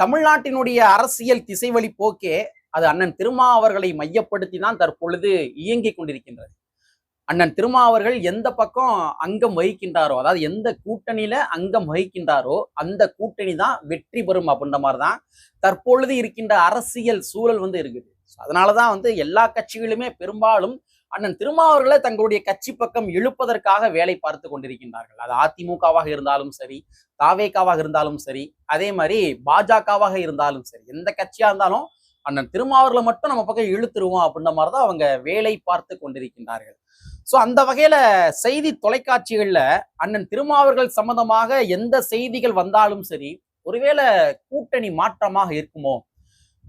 தமிழ்நாட்டினுடைய அரசியல் திசைவழி போக்கே அது அண்ணன் திருமா அவர்களை மையப்படுத்தி தான் தற்பொழுது இயங்கிக் கொண்டிருக்கின்றது. அண்ணன் திருமா அவர்கள் எந்த பக்கம் அங்கம் வகிக்கின்றாரோ அதாவது எந்த கூட்டணியில அங்கம் வகிக்கின்றாரோ அந்த கூட்டணி தான் வெற்றி பெறும் அப்படின்ற மாதிரி தான் தற்பொழுது இருக்கின்ற அரசியல் சூழல் வந்து இருக்குது. அதனாலதான் வந்து எல்லா கட்சிகளுமே பெரும்பாலும் அண்ணன் திருமாவர்களை தங்களுடைய கட்சி பக்கம் இழுப்பதற்காக வேலை பார்த்து கொண்டிருக்கின்றார்கள். அது அதிமுகவாக இருந்தாலும் சரி தாவேக்காவாக இருந்தாலும் சரி அதே மாதிரி பாஜகவாக இருந்தாலும் சரி எந்த கட்சியா இருந்தாலும் அண்ணன் திருமாவர்களை மட்டும் நம்ம பக்கம் இழுத்துருவோம் அப்படின்ற மாதிரி தான் அவங்க வேலை பார்த்து கொண்டிருக்கின்றார்கள். ஸோ அந்த வகையில செய்தி தொலைக்காட்சிகள்ல அண்ணன் திருமாவர்கள் சம்பந்தமாக எந்த செய்திகள் வந்தாலும் சரி ஒருவேளை கூட்டணி மாற்றமாக இருக்குமோ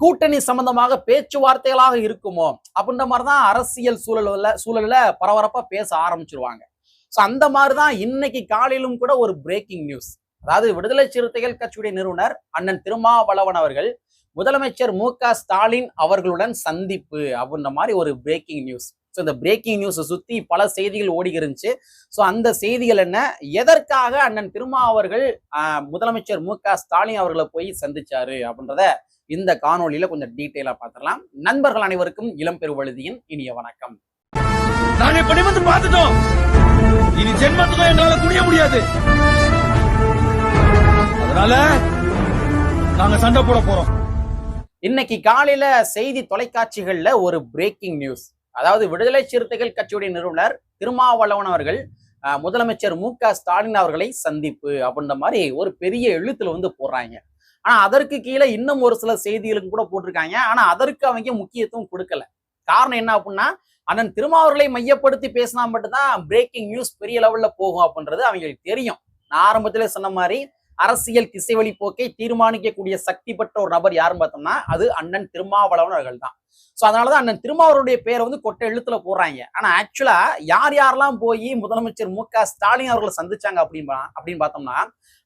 கூட்டணி சம்பந்தமாக பேச்சுவார்த்தைகளாக இருக்குமோ? அப்படின்ற மாதிரி தான் அரசியல் சூழல்ல சூழல்ல பரபரப்பா பேச ஆரம்பிச்சிருவாங்க. ஸோ அந்த மாதிரி தான் இன்னைக்கு காலையிலும் கூட ஒரு பிரேக்கிங் நியூஸ் அதாவது விடுதலை சிறுத்தைகள் கட்சியுடைய நிறுவனர் அண்ணன் திருமாவளவன் அவர்கள் முதலமைச்சர் மு க ஸ்டாலின் அவர்களுடன் சந்திப்பு அப்படின்ற மாதிரி ஒரு பிரேக்கிங் நியூஸ் ஸோ இந்த பிரேக்கிங் நியூஸை சுத்தி பல செய்திகள் ஓடி இருந்துச்சு. ஸோ அந்த செய்திகள் என்ன? எதற்காக அண்ணன் திருமா அவர்கள் முதலமைச்சர் மு க ஸ்டாலின் அவர்களை போய் சந்திச்சாரு அப்படின்றத இந்த காணொளியில கொஞ்சம் டீட்டெயிலா பார்த்துடலாம். நண்பர்கள் அனைவருக்கும் இளம் பெருவழுதியின் இனிய வணக்கம். நாங்க இப்ப நிமிர்ந்து பார்த்துட்டோம். இனி ஜென்மத்துக்கும் எங்களால குனிய முடியாது. அதனால நாங்க சண்டை போட போறோம். இன்னைக்கு காலையில செய்தி தொலைக்காட்சிகள்ல ஒரு பிரேக்கிங் நியூஸ் அதாவது விடுதலை சிறுத்தைகள் கட்சியுடைய நிறுவனர் திருமாவளவன் அவர்கள் முதலமைச்சர் மு க ஸ்டாலின் அவர்களை சந்திப்பு அப்படின்ற மாதிரி ஒரு பெரிய எழுத்துல வந்து போடுறாங்க. ஆனா அதற்கு கீழே இன்னும் ஒரு சில செய்திகளுக்கு கூட போட்டிருக்காங்க. ஆனா அதற்கு அவங்க முக்கியத்துவம் கொடுக்கல. காரணம் என்ன அப்படின்னா அண்ணன் திருமாவர்களை மையப்படுத்தி பேசினா மட்டும்தான் பிரேக்கிங் நியூஸ் பெரிய லெவல்ல போகும் அப்படின்றது அவங்களுக்கு தெரியும். நான் ஆரம்பத்திலே சொன்ன மாதிரி அரசியல் திசைவழி போக்கை தீர்மானிக்கக்கூடிய சக்தி பெற்ற ஒரு நபர் யாருன்னு பார்த்தோம்னா அது அண்ணன் திருமாவளவன் அவர்கள் தான் ஸோ அதனாலதான் அண்ணன் திருமாவருடைய பேரை வந்து கொட்டை எழுத்துல போடுறாங்க. ஆனா ஆக்சுவலா யார் யாரெல்லாம் போய் முதலமைச்சர் மு க ஸ்டாலின் அவர்களை சந்திச்சாங்க அப்படின்னு அப்படின்னு பார்த்தோம்னா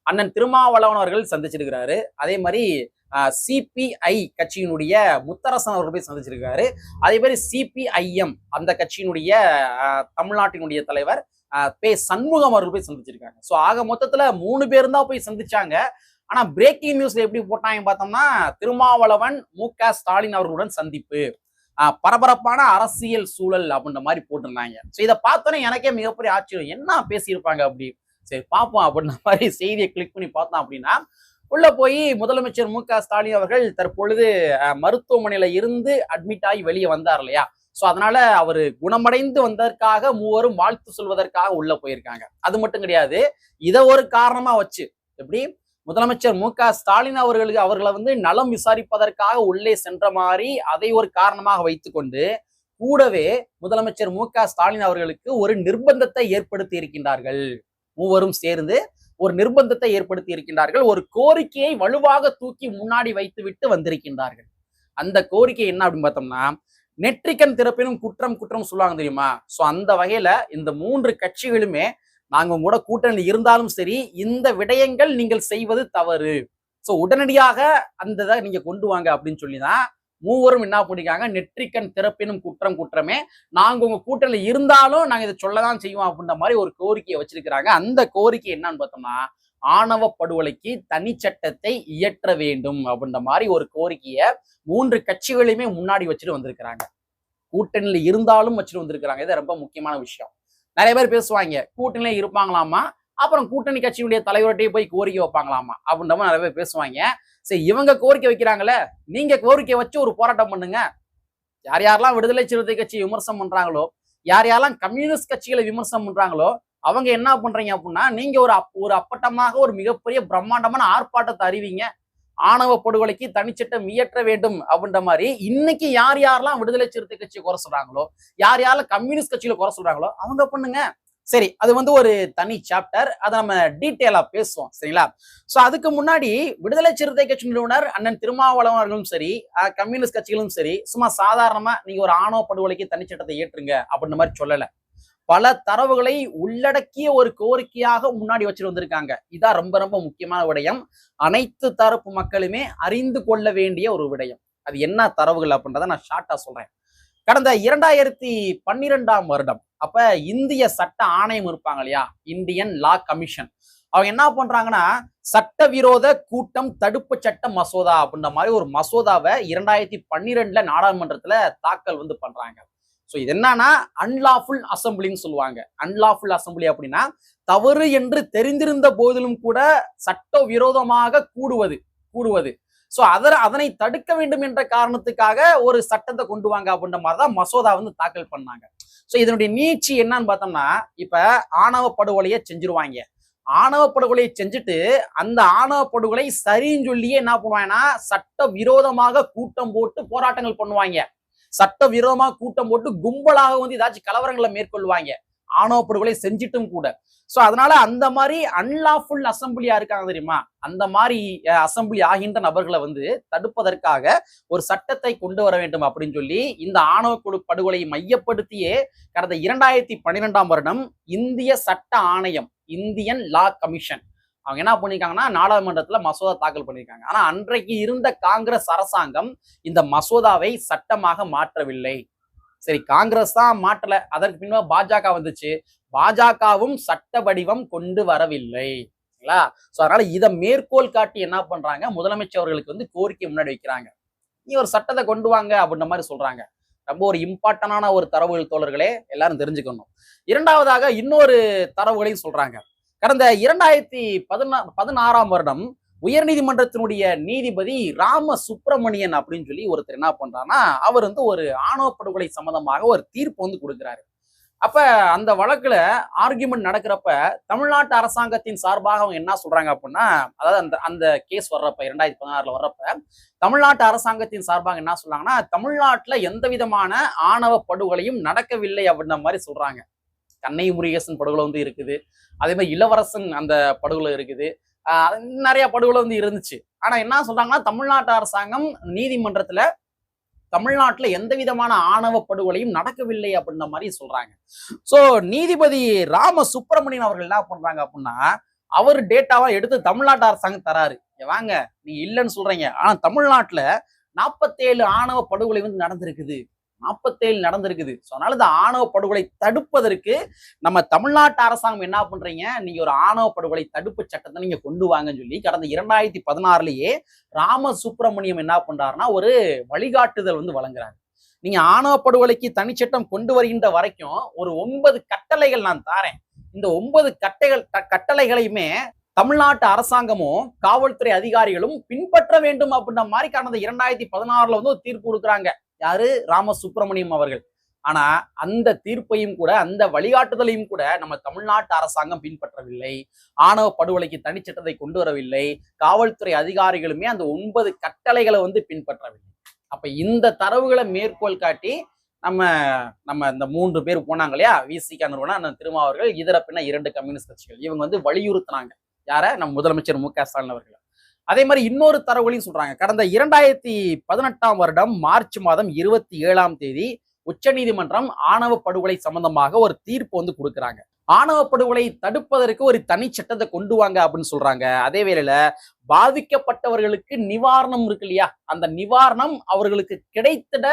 அண்ணன் திருமாவளவன் அவர்கள் சந்திச்சிருக்கிறாரு. அதே மாதிரி சிபிஐ கட்சியினுடைய முத்தரசன் அவர்கள் போய் சந்திச்சிருக்காரு அதே மாதிரி சிபிஐஎம் அந்த கட்சியினுடைய தமிழ்நாட்டினுடைய தலைவர் பே சண்முகம் அவர்கள் போய் சந்திச்சிருக்காங்க. ஸோ ஆக மொத்தத்தில் மூணு பேர் தான் போய் சந்திச்சாங்க. ஆனால் பிரேக்கிங் நியூஸ்ல எப்படி போட்டாங்க பார்த்தோம்னா திருமாவளவன் மு க ஸ்டாலின் அவர்களுடன் சந்திப்பு. பரபரப்பான அரசியல் சூழல் அப்படின்ற மாதிரி போட்டிருந்தாங்க. ஸோ இதை பார்த்தோன்னே எனக்கே மிகப்பெரிய ஆச்சரியம். என்ன பேசியிருப்பாங்க அப்படி? சரி பார்ப்போம் அப்படின்ற மாதிரி செய்தியை கிளிக் பண்ணி பார்த்தோம் அப்படின்னா உள்ள போய் முதலமைச்சர் மு க ஸ்டாலின் அவர்கள் தற்பொழுது மருத்துவமனையில இருந்து அட்மிட் ஆகி வெளியே வந்தார் இல்லையா? ஸோ அதனால அவர் குணமடைந்து வந்ததற்காக மூவரும் வாழ்த்து சொல்வதற்காக உள்ள போயிருக்காங்க. அது மட்டும் கிடையாது இதை ஒரு காரணமா வச்சு எப்படி? முதலமைச்சர் மு க ஸ்டாலின் அவர்களுக்கு அவர்களை வந்து நலம் விசாரிப்பதற்காக உள்ளே சென்ற மாதிரி அதை ஒரு காரணமாக வைத்துக்கொண்டு கூடவே முதலமைச்சர் மு க ஸ்டாலின் அவர்களுக்கு ஒரு நிர்பந்தத்தை ஏற்படுத்தி இருக்கின்றார்கள். மூவரும் சேர்ந்து ஒரு நிர்பந்தத்தை ஏற்படுத்தி இருக்கின்றார்கள். ஒரு கோரிக்கையை வலுவாக தூக்கி முன்னாடி வைத்துவிட்டு வந்திருக்கின்றார்கள். அந்த கோரிக்கை என்ன அப்படின்னு பார்த்தோம்னா நெற்றிக்கண் திறப்பினும் குற்றம் குற்றம் சொல்லுவாங்க தெரியுமா? ஸோ அந்த வகையில இந்த மூன்று கட்சிகளுமே நாங்க உங்க கூட கூட்டணி இருந்தாலும் சரி இந்த விடயங்கள் நீங்கள் செய்வது தவறு. ஸோ உடனடியாக அந்த இதை நீங்க கொண்டு வாங்க அப்படின்னு சொல்லி தான் மூவரும் என்ன பண்ணிக்காங்க நெற்றிக்கண் திறப்பினும் குற்றம் குற்றமே நாங்க உங்க கூட்டணியில் இருந்தாலும் நாங்க இதை சொல்லதான் செய்வோம் அப்படின்ற மாதிரி ஒரு கோரிக்கையை வச்சிருக்கிறாங்க. அந்த கோரிக்கை என்னன்னு பார்த்தோம்னா ஆணவ படுகொலைக்கு தனி சட்டத்தை இயற்ற வேண்டும் அப்படின்ற மாதிரி ஒரு கோரிக்கையை மூன்று கட்சிகளையுமே முன்னாடி வச்சுட்டு வந்திருக்கிறாங்க. கூட்டணியில இருந்தாலும் வச்சுட்டு வந்திருக்கிறாங்க. இது ரொம்ப முக்கியமான விஷயம். நிறைய பேர் பேசுவாங்க கூட்டணியில இருப்பாங்களாமா? அப்புறம் கூட்டணி கட்சியினுடைய தலைவர்கிட்டயே போய் கோரிக்கை வைப்பாங்களாமா? அப்படின்ற மாதிரி நிறைய பேர் பேசுவாங்க. சரி இவங்க கோரிக்கை வைக்கிறாங்களே நீங்க கோரிக்கை வச்சு ஒரு போராட்டம் பண்ணுங்க. யார் யாரெல்லாம் விடுதலை சிறுத்தை கட்சி விமர்சனம் பண்றாங்களோ யார் யாரெல்லாம் கம்யூனிஸ்ட் கட்சிகளை விமர்சனம் பண்றாங்களோ அவங்க என்ன பண்றீங்க அப்படின்னா நீங்க ஒரு அப்- ஒரு அப்பட்டமாக ஒரு மிகப்பெரிய பிரம்மாண்டமான ஆர்ப்பாட்டத்தை அறிவிங்க. ஆணவ படுகொலைக்கு தனிச்சட்டம் இயற்ற வேண்டும் அப்படின்ற மாதிரி இன்னைக்கு யார் யாரெல்லாம் விடுதலை சிறுத்தை கட்சியை குறை சொல்றாங்களோ யார் யாரெல்லாம் கம்யூனிஸ்ட் கட்சியில குறை சொல்றாங்களோ அவங்க பண்ணுங்க. சரி அது வந்து ஒரு தனி சாப்டர் அதை நம்ம டீட்டெயிலா பேசுவோம் சரிங்களா? சோ அதுக்கு முன்னாடி விடுதலை சிறுத்தை கட்சி நிறுவனர் அண்ணன் திருமாவளவர்களும் சரி கம்யூனிஸ்ட் கட்சிகளும் சரி சும்மா சாதாரணமா நீங்க ஒரு ஆணவ படுகொலைக்கு தனிச்சட்டத்தை ஏற்றுங்க அப்படின்ற மாதிரி சொல்லலை. பல தரவுகளை உள்ளடக்கிய ஒரு கோரிக்கையாக முன்னாடி வச்சுட்டு வந்திருக்காங்க. இதான் ரொம்ப ரொம்ப முக்கியமான விடயம். அனைத்து தரப்பு மக்களுமே அறிந்து கொள்ள வேண்டிய ஒரு விடயம். அது என்ன தரவுகள் அப்படின்றத நான் ஷார்ட்டா சொல்றேன். கடந்த இரண்டாயிரத்தி பன்னிரெண்டாம் வருடம் அப்ப இந்திய சட்ட ஆணையம் இருப்பாங்க இல்லையா? இந்தியன் லா கமிஷன் அவங்க என்ன பண்றாங்கன்னா சட்டவிரோத கூட்டம் தடுப்பு சட்ட மசோதா அப்படின்ற மாதிரி ஒரு மசோதாவை இரண்டாயிரத்தி பன்னிரெண்டுல நாடாளுமன்றத்துல தாக்கல் வந்து பண்றாங்க. ஸோ இது என்னன்னா அன்லாஃபுல் அசம்பிளின்னு சொல்லுவாங்க. அன்லாஃபுல் அசம்பிளி அப்படின்னா தவறு என்று தெரிந்திருந்த போதிலும் கூட சட்ட விரோதமாக கூடுவது கூடுவது. ஸோ அதர் அதனை தடுக்க வேண்டும் என்ற காரணத்துக்காக ஒரு சட்டத்தை கொண்டு வாங்க அப்படின்ற மாதிரி தான் மசோதா வந்து தாக்கல் பண்ணாங்க. ஸோ இதனுடைய நீட்சி என்னன்னு பார்த்தோம்னா இப்போ ஆணவ படுகொலையை செஞ்சிருவாங்க. ஆணவ படுகொலையை செஞ்சுட்டு அந்த ஆணவ படுகொலை சரின்னு சொல்லியே என்ன பண்ணுவாங்கன்னா சட்ட விரோதமாக கூட்டம் போட்டு போராட்டங்கள் பண்ணுவாங்க. சட்ட விரோதமாக கூட்டம் போட்டு கும்பலாக வந்து ஏதாச்சும் கலவரங்களை மேற்கொள்வாங்க. ஆணவ படுகொலை செஞ்சிட்டும் கூட. ஸோ அதனால அந்த மாதிரி அன்லாஃபுல் அசம்பிளியா இருக்காங்க தெரியுமா? அந்த மாதிரி அசம்பிளி ஆகின்ற நபர்களை வந்து தடுப்பதற்காக ஒரு சட்டத்தை கொண்டு வர வேண்டும் அப்படின்னு சொல்லி இந்த ஆணவ குழு படுகொலையை மையப்படுத்தியே கடந்த இரண்டாயிரத்தி பன்னிரெண்டாம் வருடம் இந்திய சட்ட ஆணையம் இந்தியன் லா கமிஷன் அவங்க என்ன பண்ணிருக்காங்கன்னா நாடாளுமன்றத்தில் மசோதா தாக்கல் பண்ணியிருக்காங்க ஆனால் அன்றைக்கு இருந்த காங்கிரஸ் அரசாங்கம் இந்த மசோதாவை சட்டமாக மாற்றவில்லை. சரி காங்கிரஸ் தான் மாற்றல. அதற்கு பின்பு பாஜக வந்துச்சு. பாஜகவும் சட்ட வடிவம் கொண்டு வரவில்லை. சரிங்களா? அதனால இதை மேற்கோள் காட்டி என்ன பண்றாங்க? முதலமைச்சர் அவர்களுக்கு வந்து கோரிக்கை முன்னாடி வைக்கிறாங்க. நீ ஒரு சட்டத்தை கொண்டு வாங்க அப்படின்ற மாதிரி சொல்றாங்க. ரொம்ப ஒரு இம்பார்ட்டன்டான ஒரு தரவுகள் தோழர்களே எல்லாரும் தெரிஞ்சுக்கணும். இரண்டாவதாக இன்னொரு தரவுகளையும் சொல்றாங்க. கடந்த இரண்டாயிரத்தி பதினா பதினாறாம் வருடம் உயர்நீதிமன்றத்தினுடைய நீதிபதி ராம சுப்பிரமணியன் அப்படின்னு சொல்லி ஒருத்தர் என்ன பண்றாருன்னா அவர் வந்து ஒரு ஆணவ படுகொலை சம்பந்தமாக ஒரு தீர்ப்பு வந்து கொடுக்குறாரு. அப்ப அந்த வழக்குல ஆர்கியூமெண்ட் நடக்கிறப்ப தமிழ்நாட்டு அரசாங்கத்தின் சார்பாக அவங்க என்ன சொல்றாங்க அப்படின்னா அதாவது அந்த அந்த கேஸ் வர்றப்ப இரண்டாயிரத்தி பதினாறுல வர்றப்ப தமிழ்நாட்டு அரசாங்கத்தின் சார்பாக என்ன சொல்றாங்கன்னா தமிழ்நாட்டுல எந்த விதமான ஆணவ படுகொலையும் நடக்கவில்லை அப்படின்ற மாதிரி சொல்றாங்க. கண்ணை முருகேசன் படுகொலை வந்து இருக்குது. அதே மாதிரி இளவரசன் அந்த படுகொலை இருக்குது. நிறைய படுகொலை வந்து இருந்துச்சு. ஆனா என்ன சொல்றாங்கன்னா தமிழ்நாட்டு அரசாங்கம் நீதிமன்றத்துல தமிழ்நாட்டுல எந்த விதமான ஆணவ படுகொலையும் நடக்கவில்லை அப்படின்ற மாதிரி சொல்றாங்க. ஸோ நீதிபதி ராம சுப்பிரமணியன் அவர்கள் என்ன பண்றாங்க அப்படின்னா அவர் டேட்டாவா எடுத்து தமிழ்நாட்டு அரசாங்கம் தராரு. வாங்க நீ இல்லைன்னு சொல்றீங்க. ஆனா தமிழ்நாட்டுல நாற்பத்தேழு ஆணவ படுகொலை வந்து நடந்திருக்குது. நாற்பத்தேழு நடந்திருக்குது. ஸோ அதனால இந்த ஆணவ படுகொலை தடுப்பதற்கு நம்ம தமிழ்நாட்டு அரசாங்கம் என்ன பண்றீங்க? நீங்க ஒரு ஆணவ படுகொலை தடுப்பு சட்டத்தை நீங்க கொண்டு வாங்கன்னு சொல்லி கடந்த இரண்டாயிரத்தி பதினாறுலயே ராம சுப்பிரமணியம் என்ன பண்றாருன்னா ஒரு வழிகாட்டுதல் வந்து வழங்குறாரு. நீங்க ஆணவ படுகொலைக்கு தனிச்சட்டம் கொண்டு வருகின்ற வரைக்கும் ஒரு ஒன்பது கட்டளைகள் நான் தாரேன். இந்த ஒன்பது கட்டைகள் க- கட்டளைகளையுமே தமிழ்நாட்டு அரசாங்கமும் காவல்துறை அதிகாரிகளும் பின்பற்ற வேண்டும் அப்படின்ற மாதிரி கடந்த இரண்டாயிரத்தி பதினாறுல வந்து ஒரு தீர்ப்பு கொடுக்குறாங்க. யாரு? ராம சுப்பிரமணியம் அவர்கள். ஆனா அந்த தீர்ப்பையும் கூட அந்த வழிகாட்டுதலையும் கூட நம்ம தமிழ்நாட்டு அரசாங்கம் பின்பற்றவில்லை. ஆணவ படுகொலைக்கு தனிச்சட்டத்தை கொண்டு வரவில்லை. காவல்துறை அதிகாரிகளுமே அந்த ஒன்பது கட்டளைகளை வந்து பின்பற்றவில்லை. அப்ப இந்த தரவுகளை மேற்கோள் காட்டி நம்ம நம்ம இந்த மூன்று பேர் போனாங்க இல்லையா? விசிக நிறுவனம் அந்த திருமாவர்கள் இதர பின்ன இரண்டு கம்யூனிஸ்ட் கட்சிகள். இவங்க வந்து வலியுறுத்தினாங்க. யார? நம்ம முதலமைச்சர் மு க ஸ்டாலின் அவர்கள். அதே மாதிரி இன்னொரு தரவுகளையும் சொல்றாங்க. கடந்த இரண்டாயிரத்தி பதினெட்டாம் வருடம் மார்ச் மாதம் இருபத்தி ஏழாம் தேதி உச்சநீதிமன்றம் ஆணவ படுகொலை சம்பந்தமாக ஒரு தீர்ப்பு வந்து கொடுக்குறாங்க. ஆணவ படுகொலை தடுப்பதற்கு ஒரு தனி சட்டத்தை கொண்டு வாங்க அப்படின்னு சொல்றாங்க. அதே வேளையில பாதிக்கப்பட்டவர்களுக்கு நிவாரணம் இருக்கு இல்லையா? அந்த நிவாரணம் அவர்களுக்கு கிடைத்திட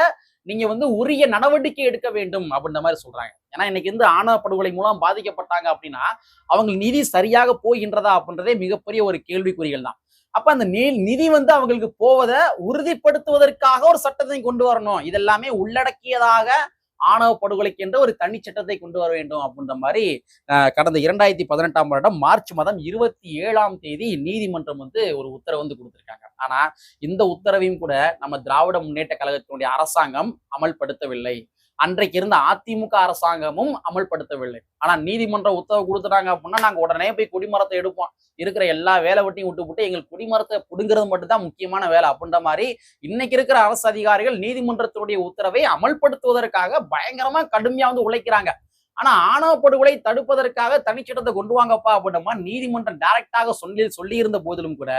நீங்க வந்து உரிய நடவடிக்கை எடுக்க வேண்டும் அப்படின்ற மாதிரி சொல்றாங்க. ஏன்னா இன்னைக்கு வந்து ஆணவ படுகொலை மூலம் பாதிக்கப்பட்டாங்க அப்படின்னா அவங்க நிதி சரியாக போகின்றதா அப்படின்றதே மிகப்பெரிய ஒரு கேள்விக்குறிகள் தான். அப்ப அந்த நீ- நிதி வந்து அவங்களுக்கு போவதை உறுதிப்படுத்துவதற்காக ஒரு சட்டத்தை கொண்டு வரணும். இதெல்லாமே உள்ளடக்கியதாக ஆணவ படுகொலைக்கு என்ற ஒரு தனி சட்டத்தை கொண்டு வர வேண்டும் அப்படின்ற மாதிரி கடந்த இரண்டாயிரத்தி பதினெட்டாம் வருடம் மார்ச் மாதம் இருபத்தி ஏழாம் தேதி நீதிமன்றம் வந்து ஒரு உத்தரவு வந்து கொடுத்திருக்காங்க. ஆனா இந்த உத்தரவையும் கூட நம்ம திராவிட முன்னேற்ற கழகத்தினுடைய அரசாங்கம் அமல்படுத்தவில்லை. அன்றைக்கு இருந்த அதிமுக அரசாங்கமும் அமல்படுத்தவில்லை. ஆனா நீதிமன்ற உத்தரவு கொடுத்துட்டாங்க அப்படின்னா நாங்க உடனே போய் குடிமரத்தை எடுப்போம். இருக்கிற எல்லா வேலை வெட்டியும் விட்டு விட்டு எங்களுக்கு குடிமரத்தை புடுங்கிறது மட்டும்தான் முக்கியமான வேலை அப்படின்ற மாதிரி இன்னைக்கு இருக்கிற அரசு அதிகாரிகள் நீதிமன்றத்தினுடைய உத்தரவை அமல்படுத்துவதற்காக பயங்கரமா கடுமையா வந்து உழைக்கிறாங்க. ஆனா ஆணவ படுகொலை தடுப்பதற்காக தனிச்சட்டத்தை கொண்டு வாங்கப்பா அப்படின்ற நீதிமன்றம் டைரக்டாக சொல்லி சொல்லி இருந்த போதிலும் கூட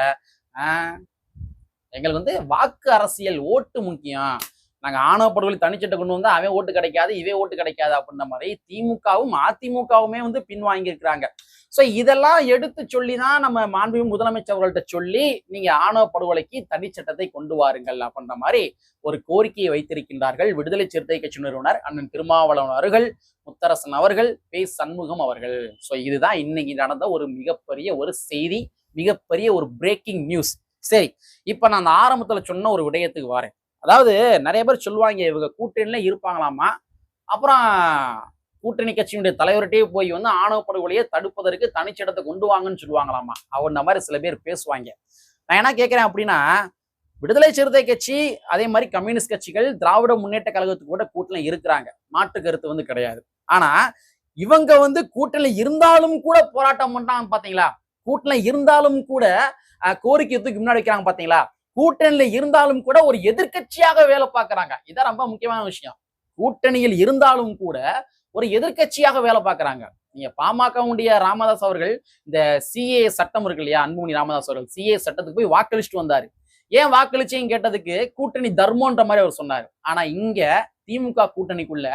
ஆஹ், எங்களுக்கு வந்து வாக்கு அரசியல் ஓட்டு முக்கியம். நாங்கள் ஆணவ படுகொலை தனிச்சட்டை கொண்டு வந்தால் அவன் ஓட்டு கிடைக்காது இவே ஓட்டு கிடைக்காது அப்படின்ற மாதிரி திமுகவும் அதிமுகவுமே வந்து பின்வாங்கியிருக்கிறாங்க. ஸோ இதெல்லாம் எடுத்து சொல்லி தான் நம்ம மாண்பு முதலமைச்சர் அவர்கள்ட்ட சொல்லி நீங்கள் ஆணவ படுகொலைக்கு தனிச்சட்டத்தை கொண்டு வாருங்கள் அப்படின்ற மாதிரி ஒரு கோரிக்கையை வைத்திருக்கின்றார்கள் விடுதலை சிறுத்தை கட்சி நிறுவனர் அண்ணன் திருமாவளவன் அவர்கள் முத்தரசன் அவர்கள் பே. சண்முகம் அவர்கள். ஸோ இதுதான் இன்னைக்கு நடந்த ஒரு மிகப்பெரிய ஒரு செய்தி மிகப்பெரிய ஒரு பிரேக்கிங் நியூஸ் சரி இப்போ நான் அந்த ஆரம்பத்தில் சொன்ன ஒரு விடயத்துக்கு வரேன். அதாவது நிறைய பேர் சொல்லுவாங்க இவங்க கூட்டணியில இருப்பாங்களாமா? அப்புறம் கூட்டணி கட்சியினுடைய தலைவர்கிட்டயே போய் வந்து ஆணவ படுகொலையை தடுப்பதற்கு தனிச்சிடத்தை கொண்டு வாங்கன்னு சொல்லுவாங்களாமா? அவன் மாதிரி சில பேர் பேசுவாங்க. நான் என்ன கேட்குறேன் அப்படின்னா விடுதலை சிறுத்தை கட்சி அதே மாதிரி கம்யூனிஸ்ட் கட்சிகள் திராவிட முன்னேற்ற கழகத்துக்கு கூட கூட்டணி இருக்கிறாங்க. மாற்று கருத்து வந்து கிடையாது. ஆனா இவங்க வந்து கூட்டணி இருந்தாலும் கூட போராட்டம் பண்ணாங்க பாத்தீங்களா? கூட்டணி இருந்தாலும் கூட கோரிக்கை தூக்கி முன்னாடி வைக்கிறாங்க பாத்தீங்களா? கூட்டணியில இருந்தாலும் கூட ஒரு எதிர்க்கட்சியாக வேலை பார்க்கறாங்க. இதான் ரொம்ப முக்கியமான விஷயம். கூட்டணியில் இருந்தாலும் கூட ஒரு எதிர்க்கட்சியாக வேலை பார்க்கறாங்க. நீங்க பாமகவுடைய ராமதாஸ் அவர்கள் இந்த சிஏ சட்டம் இருக்கு இல்லையா அன்புமணி ராமதாஸ் அவர்கள் சிஏ சட்டத்துக்கு போய் வாக்களிச்சுட்டு வந்தாரு. ஏன் வாக்களிச்சேன்னு கேட்டதுக்கு கூட்டணி தர்மன்ற மாதிரி அவர் சொன்னார். ஆனா இங்க திமுக கூட்டணிக்குள்ள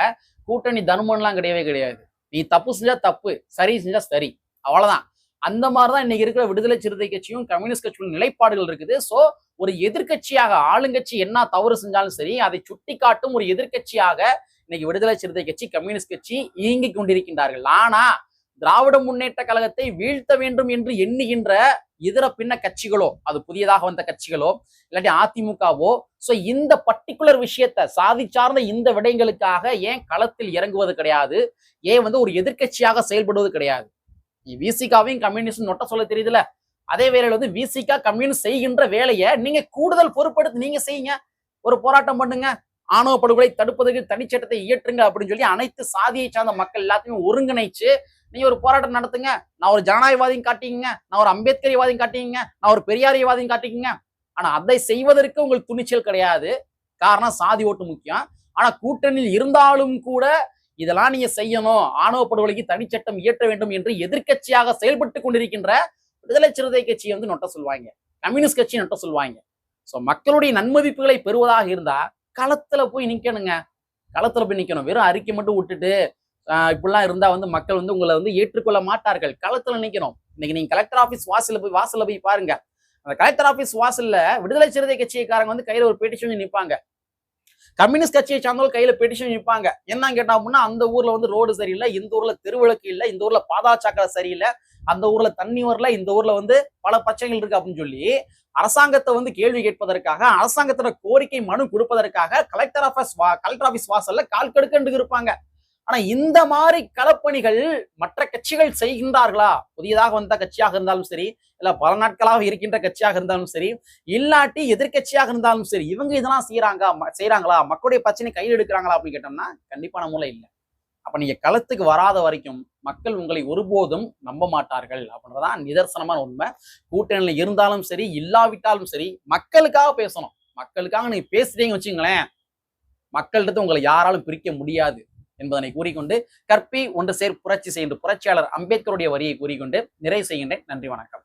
கூட்டணி தர்மம்லாம் கிடையவே கிடையாது. நீ தப்பு செஞ்சா தப்பு சரி செஞ்சா சரி. அவ்வளவுதான். அந்த மாதிரிதான் இன்னைக்கு இருக்கிற விடுதலை சிறுத்தை கட்சியும் கம்யூனிஸ்ட் கட்சியும் நிலைப்பாடுகள் இருக்குது. ஸோ ஒரு எதிர்க்கட்சியாக ஆளுங்கட்சி என்ன தவறு செஞ்சாலும் சரி அதை சுட்டி காட்டும் ஒரு எதிர்க்கட்சியாக இன்னைக்கு விடுதலை சிறுத்தை கட்சி கம்யூனிஸ்ட் கட்சி இயங்கிக் கொண்டிருக்கின்றார்கள். ஆனா திராவிட முன்னேற்ற கழகத்தை வீழ்த்த வேண்டும் என்று எண்ணுகின்ற இதர பின்ன கட்சிகளோ அது புதியதாக வந்த கட்சிகளோ இல்லாட்டி அதிமுகவோ ஸோ இந்த பர்டிகுலர் விஷயத்த சாதி சார்ந்த இந்த விடயங்களுக்காக ஏன் களத்தில் இறங்குவது கிடையாது? ஏன் வந்து ஒரு எதிர்க்கட்சியாக செயல்படுவது கிடையாது? விசிகாவையும் கம்யூனிஸ்ட் நொட்ட சொல்ல தெரியுதுல அதே வேலையில வந்து விசிகா கம்யூனிஸ்ட் செய்கின்ற வேலையை நீங்க கூடுதல் பொறுப்படுத்தி நீங்க செய்யுங்க. ஒரு போராட்டம் பண்ணுங்க. ஆணவ படுகொலை தடுப்பதற்கு தனிச்சட்டத்தை இயற்றுங்க அப்படின்னு சொல்லி அனைத்து சாதியை சார்ந்த மக்கள் எல்லாத்தையும் ஒருங்கிணைச்சு நீங்க ஒரு போராட்டம் நடத்துங்க. நான் ஒரு ஜனநாயகவாதியும் காட்டிங்க நான் ஒரு அம்பேத்கரியவாதியும் காட்டிங்க நான் ஒரு பெரியாரியவாதியும் காட்டிக்கங்க. ஆனா அதை செய்வதற்கு உங்களுக்கு துணிச்சல் கிடையாது. காரணம் சாதி ஓட்டு முக்கியம். ஆனா கூட்டணியில் இருந்தாலும் கூட இதெல்லாம் நீங்க செய்யணும். ஆணவ படுகொலைக்கு தனிச்சட்டம் இயற்ற வேண்டும் என்று எதிர்க்கட்சியாக செயல்பட்டு கொண்டிருக்கின்ற விடுதலை சிறுத்தை கட்சியை வந்து நொட்ட சொல்வாங்க. கம்யூனிஸ்ட் கட்சி நொட்ட சொல்லுவாங்க சோ மக்களுடைய நன்மதிப்புகளை பெறுவதாக இருந்தா களத்துல போய் நிக்கணுங்க. களத்துல போய் நிக்கணும். வெறும் அறிக்கை மட்டும் விட்டுட்டு இப்படிலாம் இருந்தா வந்து மக்கள் வந்து உங்களை வந்து ஏற்றுக்கொள்ள மாட்டார்கள். களத்துல நிக்கணும். இன்னைக்கு நீங்க கலெக்டர் ஆபீஸ் வாசல்ல போய் வாசல்ல போய் பாருங்க. அந்த கலெக்டர் ஆபீஸ் வாசல்ல விடுதலை சிறுத்தை கட்சிக்காரங்க வந்து கையில ஒரு பெட்டிஷன் நிப்பாங்க. கம்யூனிஸ்ட் கட்சியை சார்ந்தவங்க கையில பெட்டிஷன் நிற்பாங்க என்ன கேட்டா அப்படின்னா அந்த ஊர்ல வந்து ரோடு சரியில்லை இந்த ஊர்ல தெருவிளக்கு இல்லை இந்த ஊர்ல பாதாச்சாக்கடை சரியில்லை அந்த ஊர்ல தண்ணி வரல இந்த ஊர்ல வந்து பல பிரச்சனைகள் இருக்கு அப்படின்னு சொல்லி அரசாங்கத்தை வந்து கேள்வி கேட்பதற்காக அரசாங்கத்தோட கோரிக்கை மனு கொடுப்பதற்காக கலெக்டர் ஆஃபீஸ் கலெக்டர் ஆஃபீஸ் வாசல்ல கால் கெடுக்கண்டு இருப்பாங்க. ஆனா இந்த மாதிரி களப்பணிகள் மற்ற கட்சிகள் செய்கின்றார்களா? புதியதாக வந்த கட்சியாக இருந்தாலும் சரி இல்ல பல நாட்களாக இருக்கின்ற கட்சியாக இருந்தாலும் சரி இல்லாட்டி எதிர்க்கட்சியாக இருந்தாலும் சரி இவங்க இதெல்லாம் செய்யறாங்க ம- மக்களுடைய பிரச்சனை கையில் எடுக்கிறாங்களா அப்படின்னு கேட்டோம்னா கண்டிப்பான மூலம் இல்லை. அப்ப நீங்க களத்துக்கு வராத வரைக்கும் மக்கள் உங்களை ஒருபோதும் நம்ப மாட்டார்கள் அப்படின்றதான் நிதர்சனமான உண்மை. கூட்டணியில இருந்தாலும் சரி இல்லாவிட்டாலும் சரி மக்களுக்காக பேசணும். மக்களுக்காக நீங்க பேசுறீங்க வச்சுங்களேன் மக்கள்கிட்ட உங்களை யாராலும் பிரிக்க முடியாது. என்பதனை கூறிக்கொண்டு கற்பி ஒன்று சேர் புரட்சி செய்கின்ற புரட்சியாளர் அம்பேத்கருடைய வரியை கூறிக்கொண்டு நிறைவு செய்கின்றேன். நன்றி வணக்கம்.